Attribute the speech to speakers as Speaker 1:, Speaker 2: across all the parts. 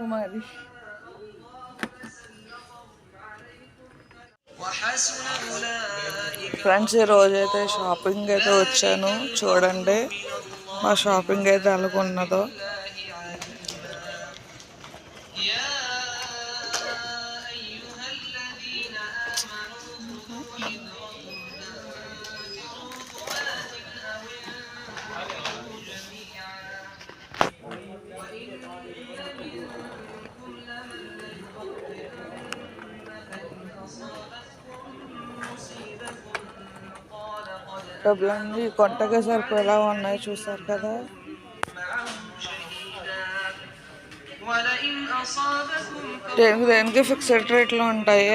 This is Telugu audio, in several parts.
Speaker 1: కుమారి. ఫ్రెండ్స్ ఈ అయితే షాపింగ్ అయితే వచ్చాను. చూడండి మా షాపింగ్ అయితే ఎలాగున్నదో డబ్బులన్నీ కొంటగా సరిపోయేలా ఉన్నాయి చూసారు కదా. దేనికి దేనికి ఫిక్స్డ్ రేట్లు ఉంటాయి?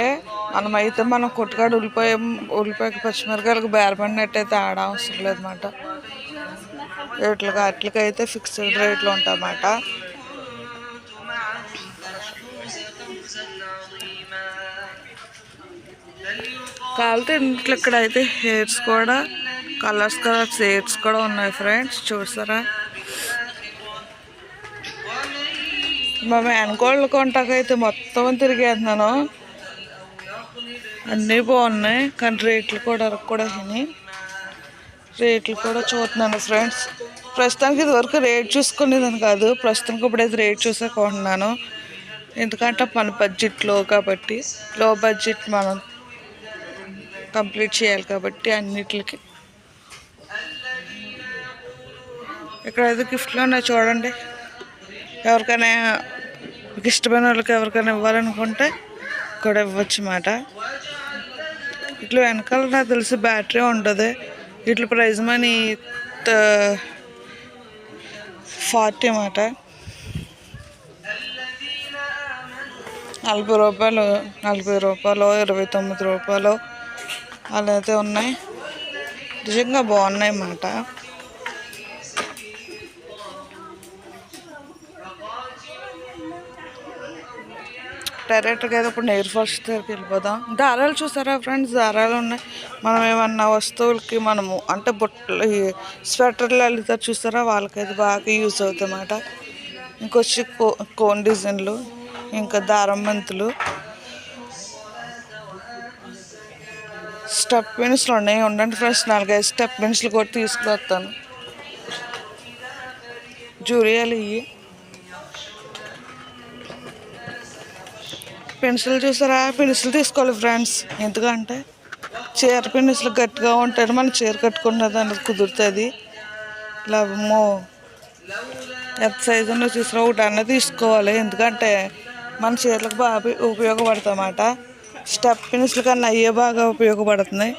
Speaker 1: మనమైతే మనం కొట్టుకాడు ఉల్లిపాయ ఉల్లిపాయకి పచ్చిమిరకాయలకు బేరపడినట్టయితే ఆడ అవసరం లేదన్నమాట. రేట్లుగా అట్లకైతే ఫిక్స్డ్ రేట్లు ఉంటాయన్నమాట. కాలితే ఇంట్లో ఇక్కడ అయితే హెయిర్స్ కూడా కలర్స్ కలర్ హెయిర్స్ కూడా ఉన్నాయి ఫ్రెండ్స్ చూసారా? మా మేనకోళ్ళు కొంటాకైతే మొత్తం తిరిగేస్తున్నాను. అన్నీ బాగున్నాయి కానీ రేట్లు కూడా కూడా రేట్లు కూడా చూస్తున్నాను ఫ్రెండ్స్. ప్రస్తుతానికి ఇదివరకు రేట్ చూసుకునేదని కాదు ప్రస్తుతానికి ఇప్పుడైతే రేట్ చూసే కొంటున్నాను. ఎందుకంటే మన బడ్జెట్లో కాబట్టి లో బడ్జెట్ మనం కంప్లీట్ చేయాలి కాబట్టి అన్నిటికి. ఇక్కడ ఏదో గిఫ్ట్లు ఉన్నాయి చూడండి. ఎవరికైనా మీకు ఇష్టమైన వాళ్ళకి ఎవరికైనా ఇవ్వాలనుకుంటే ఇక్కడ ఇవ్వచ్చు అన్నమాట. ఇట్లా వెనకాల నాకు తెలిసి బ్యాటరీ ఉండదు. ఇట్లా ప్రైజ్ మనీ ఫార్టీ అన్నమాట. నలభై రూపాయలు నలభై రూపాయలు ఇరవై తొమ్మిది రూపాయలు అలా అయితే ఉన్నాయి. నిజంగా బాగున్నాయి అన్నమాట. డైరెక్ట్గా అయితే ఇప్పుడు నెయిర్ ఫాల్స్ దగ్గరికి వెళ్ళిపోదాం. దారాలు చూసారా ఫ్రెండ్స్? దారాలు ఉన్నాయి. మనం ఏమన్నా వస్తువులకి మనము అంటే బుట్టలు స్వెటర్లు వెళ్తారు చూసారా? వాళ్ళకైతే బాగా యూజ్ అవుతాయన్నమాట. ఇంకొచ్చి కో కోన్ డిజైన్లు ఇంకా దారం మెంతులు. స్టెప్ పెన్సిల్ ఉన్నాయి. ఉండండి ఫ్రెండ్స్ నాలుగైదు స్టెప్ పెన్సిల్ కూడా తీసుకువస్తాను జూరియాలు ఇవి పెన్సిల్ చూసారా పెన్సిల్ తీసుకోవాలి ఫ్రెండ్స్ ఎందుకంటే చీర పెన్సిల్ గట్టిగా ఉంటాడు మనం చీర కట్టుకున్నది అనేది కుదురుతుంది లాభమో ఎంత సైజు ఉన్నో చూసారా ఒకటి అన్నది తీసుకోవాలి. ఎందుకంటే మన చీరలకు బాగా ఉపయోగపడతామాట స్టెప్ పెన్సిల్ కన్నా అయ్యే బాగా ఉపయోగపడుతున్నాయి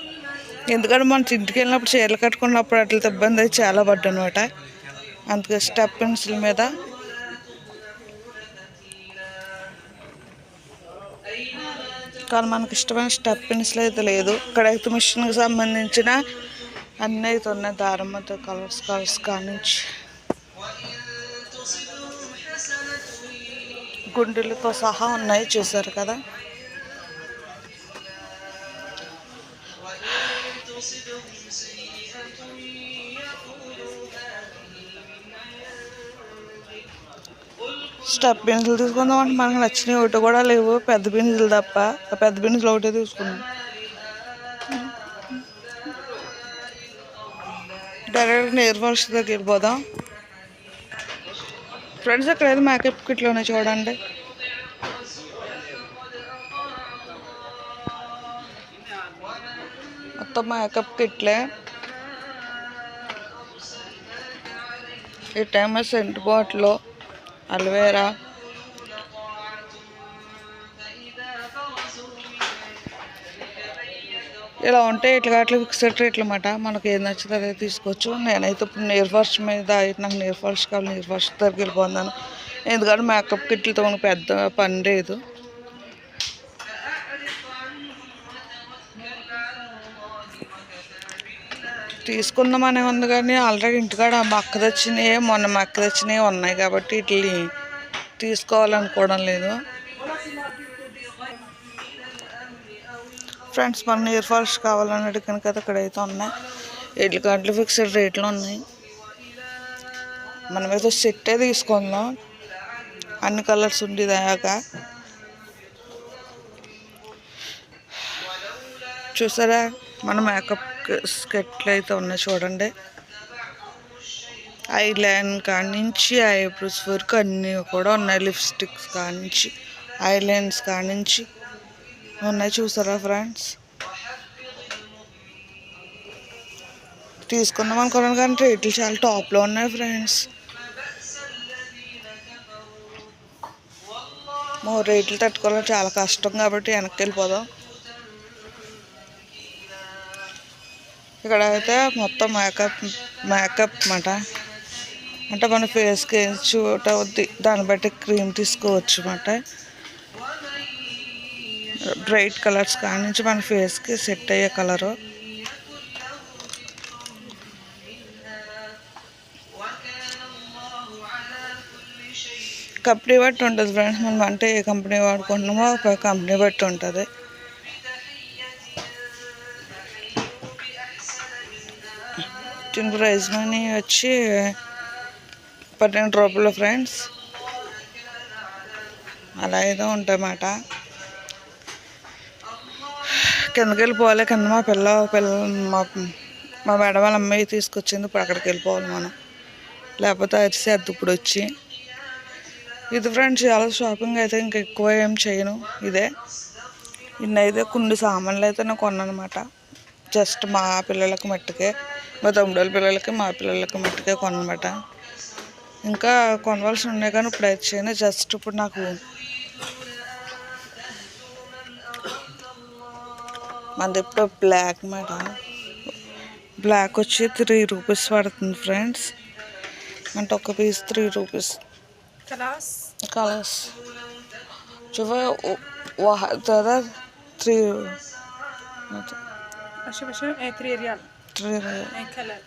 Speaker 1: ఎందుకంటే మన ఇంటికి వెళ్ళినప్పుడు చీరలు కట్టుకున్నప్పుడు అట్లతో ఇబ్బంది అయితే చాలా పడ్డా అనమాట అందుకే స్టెప్ పెన్సిల్ మీద కానీ మనకి ఇష్టమైన స్టెప్ పెన్సిల్ అయితే లేదు ఇక్కడైతే మిషన్కి సంబంధించిన అన్నీ అయితే ఉన్నాయి. దారమ్మతో కలర్స్ కలర్స్ కానించి. గుండెలతో సహా ఉన్నాయి చూసారు కదా? స్టెప్ పెన్సిల్ తీసుకుందాం అంటే మనకు నచ్చినవి ఒకటి కూడా లేవు. పెద్ద పెన్సిల్ తప్ప. ఆ పెద్ద పెన్సిల్ ఒకటే తీసుకున్నాం డైరెక్ట్ నేర్ ఫాల్స్ దగ్గరికి వెళ్ళిపోదాం ఫ్రెండ్స్ అక్కడ ఏదో మేకప్ కిట్లో ఉన్నాయి చూడండి. మొత్తం మేకప్ కిట్లే. ఈ టైమ్ సెంట్ బాటిల్. అల్వేరా. ఇలా ఉంటే ఇట్లా అట్లా ఫిక్స్డ్ రేట్లు అన్నమాట. మనకు ఏది నచ్చితే అదే తీసుకోవచ్చు. నేనైతే ఇప్పుడు నీర్ ఫాల్స్ మీద అయితే నాకు నీర్ ఫాల్స్ కావాలి నీర్ ఫాల్స్ దగ్గరికి వెళ్ళిపోతున్నాను ఎందుకంటే మేకప్ కిట్లతో మనకు పెద్ద పని లేదు. తీసుకుందామనే ఉంది కానీ ఆల్రెడీ ఇంటికాడ మా అక్క తెచ్చినాయి మొన్న మా అక్క తెచ్చినవి ఉన్నాయి కాబట్టి వీటిని తీసుకోవాలనుకోవడం లేదు. ఫ్రెండ్స్ మన ఇయర్ ఫాల్స్ కావాలని అడిగిన కదా ఇక్కడైతే ఉన్నాయి. ఎడ్ల గంటలు ఫిక్స్డ్ రేట్లు ఉన్నాయి. మనమైతే సెట్టే తీసుకుందాం. అన్ని కలర్స్ ఉండేది చూసారా? మన మేకప్ స్కెట్లు అయితే ఉన్నాయి చూడండి. ఐ లైన్ కానించి నుంచి ఐబ్రోస్ వరకు అన్నీ కూడా ఉన్నాయి. లిప్స్టిక్స్ కానించి నుంచి ఐ లైన్స్ కానించి నుంచి ఉన్నాయి చూసారా ఫ్రెండ్స్? తీసుకుందాం అనుకున్నాను కానీ రేట్లు చాలా టాప్లో ఉన్నాయి ఫ్రెండ్స్. మా రేట్లు తట్టుకోవడం చాలా కష్టం కాబట్టి వెనక్కి వెళ్ళిపోదాం. ఇక్కడ అయితే మొత్తం మేకప్ మేకప్ అనమాట అంటే మన ఫేస్కి చూట వద్ది దాన్ని బట్టి క్రీమ్ తీసుకోవచ్చు అనమాట బ్రైట్ కలర్స్ కాడి నుంచి మన ఫేస్కి సెట్ అయ్యే కలరు. కంపెనీ బట్టి ఉంటుంది ఫ్రెండ్స్ మనం అంటే ఏ కంపెనీ వాడుకుంటున్నామో ఒక కంపెనీ బట్టి ఉంటుంది. దీని ప్రైస్ మనీ వచ్చి పన్నెండు రూపాయలు ఫ్రెండ్స్ అలా ఏదో ఉంటాయన్నమాట కిందకి వెళ్ళిపోవాలి కింద మా పిల్ల పిల్ల మా మా మేడం వాళ్ళ అమ్మాయి తీసుకొచ్చింది ఇప్పుడు అక్కడికి వెళ్ళిపోవాలి మనం. లేకపోతే అరిసి అద్దె ఇప్పుడు వచ్చి. ఇది ఫ్రెండ్స్ చాలా షాపింగ్ అయితే ఇంకా ఎక్కువ ఏం చేయను ఇదే. ఇన్ని అయితే కొన్ని సామాన్లు అయితే నేను కొన్నాను అనమాట జస్ట్ మా పిల్లలకు మట్టుకే మా తమ్ముడోళ్ళ పిల్లలకి మా పిల్లలకి మట్టుకే కొనమాట. ఇంకా కొనవలసి ఉన్నాయి కానీ ఇప్పుడు అయితే చేయను. జస్ట్ ఇప్పుడు నాకు మనది ఇప్పుడు బ్లాక్ మాట. బ్లాక్ వచ్చి త్రీ రూపీస్ పడుతుంది ఫ్రెండ్స్. అంటే ఒక piece
Speaker 2: three
Speaker 1: rupees. Colours? Colours. जो త్రీ
Speaker 2: اشوف اشوف ايه 3 ريال
Speaker 1: three
Speaker 2: ايه كلر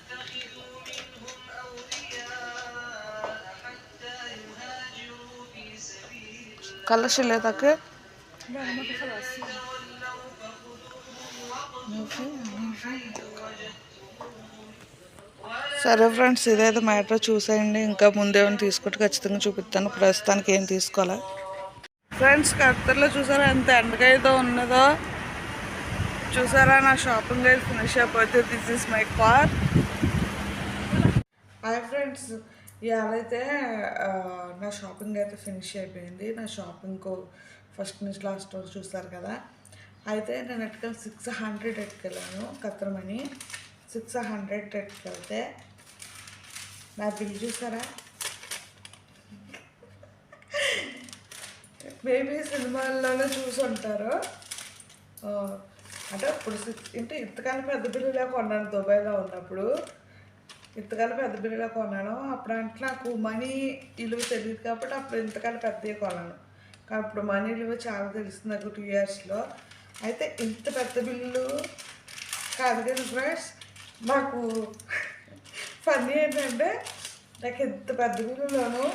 Speaker 1: colors اللي تاكل
Speaker 2: لا ما في خلاص
Speaker 1: సరే ఫ్రెండ్స్ ఇదైతే మ్యాటర్ చూసేయండి ఇంకా ముందేమైనా తీసుకుంటే ఖచ్చితంగా చూపిస్తాను ప్రస్తుతానికి ఏం తీసుకోవాలి ఫ్రెండ్స్ కత్తర్లో చూసారా ఎంత ఎండకైతే ఉన్నదో చూసారా? నా షాపింగ్ అయితే ఫినిష్ అయిపోతే this is my car hi friends ఇవాళైతే నా షాపింగ్ అయితే ఫినిష్ అయిపోయింది. నా షాపింగ్ ఫస్ట్ నుంచి లాస్ట్ వరకు చూస్తారు కదా. అయితే నేను ఎట్టుకెళ్ళి సిక్స్ హండ్రెడ్ ఎట్టుకెళ్ళాను కత్రమని సిక్స్ హండ్రెడ్ ఎట్టుకెళ్తే నా బిల్ చూసారా? మేబీ సినిమాల్లోనే చూసి ఉంటారు అంటే ఇప్పుడు అంటే ఇంతకన్నా పెద్ద బిల్లులే కొన్నాను దుబాయ్లో ఉన్నప్పుడు. ఇంతకాల పెద్ద బిల్లులే కొన్నాను. అప్పుడు అంటే నాకు మనీ విలువ తెలియదు కాబట్టి అప్పుడు ఇంతకాల పెద్దవి కొన్నాను. కానీ ఇప్పుడు మనీ విలువ చాలా తెలుస్తుంది నాకు టూ ఇయర్స్లో అయితే ఇంత పెద్ద బిల్లు కాదు కదా ఫ్రెండ్స్? నాకు ఫన్నీ ఏంటంటే నాకు ఎంత పెద్ద బిల్లులోనూ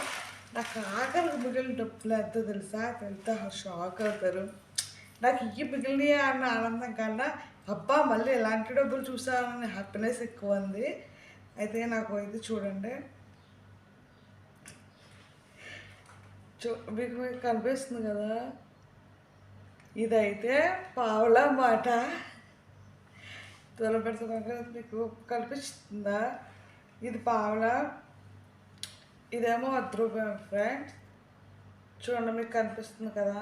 Speaker 1: నాకు ఆకలి మిగిలిన డబ్బులు ఎంత తెలుసా? ఎంత షాక్ అవుతారు. నాకు ఇవి మిగిలినవి అన్న ఆనందం కన్నా అబ్బా మళ్ళీ ఎలాంటి డబ్బులు చూసానని హ్యాపీనెస్ ఎక్కువ ఉంది అయితే నాకు ఇది చూడండి. చూ మీకు మీకు కనిపిస్తుంది కదా? ఇదైతే పావుల మాట. దూరం పెడుతున్నాక మీకు కనిపిస్తుందా? ఇది పావుల ఇదేమో వద్ద రూపాయలు ఫ్రెండ్స్ చూడండి మీకు కనిపిస్తుంది కదా?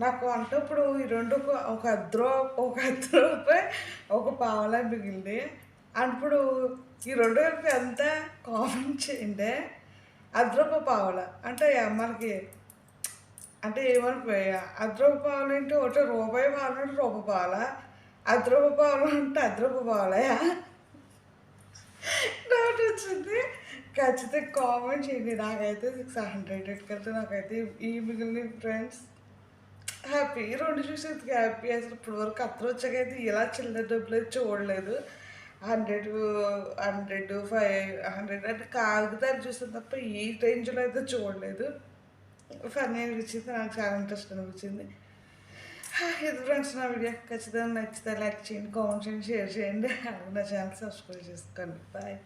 Speaker 1: నాకు అంటే ఇప్పుడు ఈ రెండు ఒక- ఒక అర్ధ ఒక అర్ధ రూపాయి ఒక పావలా మిగిలింది. అండ్ ఇప్పుడు ఈ రెండు కలిపి ఎంత కామెంట్ చేయండి? అర్ధ రూపాయి పావలా. అంటే మనకి అంటే ఏమనిపోయా అర్ధ రూపాయి పావులు ఏంటి? ఒకటి రూపాయి పావులు అంటే రూపాయి పావులా. అర్ధ రూపాయి పావులు అంటే అర్ధ రూపాయి పావులయా? డౌట్ వచ్చింది. ఖచ్చితంగా కామెంట్ చేయండి. నాకైతే సిక్స్ హండ్రెడ్ ఎట్టుకెళ్తే నాకైతే ఈ మిగిలిన ఫ్రెండ్స్ హ్యాపీ రెండు చూసేందుకు హ్యాపీ అసలు ఇప్పుడు వరకు అత్తరు వచ్చాకైతే ఇలా చిల్లర డబ్బులు అయితే చూడలేదు. హండ్రెడ్ హండ్రెడ్ ఫైవ్ హండ్రెడ్ అంటే కాగితాలు చూసాను తప్ప ఈ రేంజ్లో అయితే చూడలేదు. ఫన్నీ అనిపించింది నాకు చాలా ఇంట్రెస్ట్ అనిపించింది. ఇది ఫ్రెండ్స్ నా వీడియో ఖచ్చితంగా నచ్చితే లైక్ చేయండి కామెంట్ చేయండి షేర్ చేయండి. అలాగే నా ఛానల్ సబ్స్క్రైబ్ చేసుకోండి. బాయ్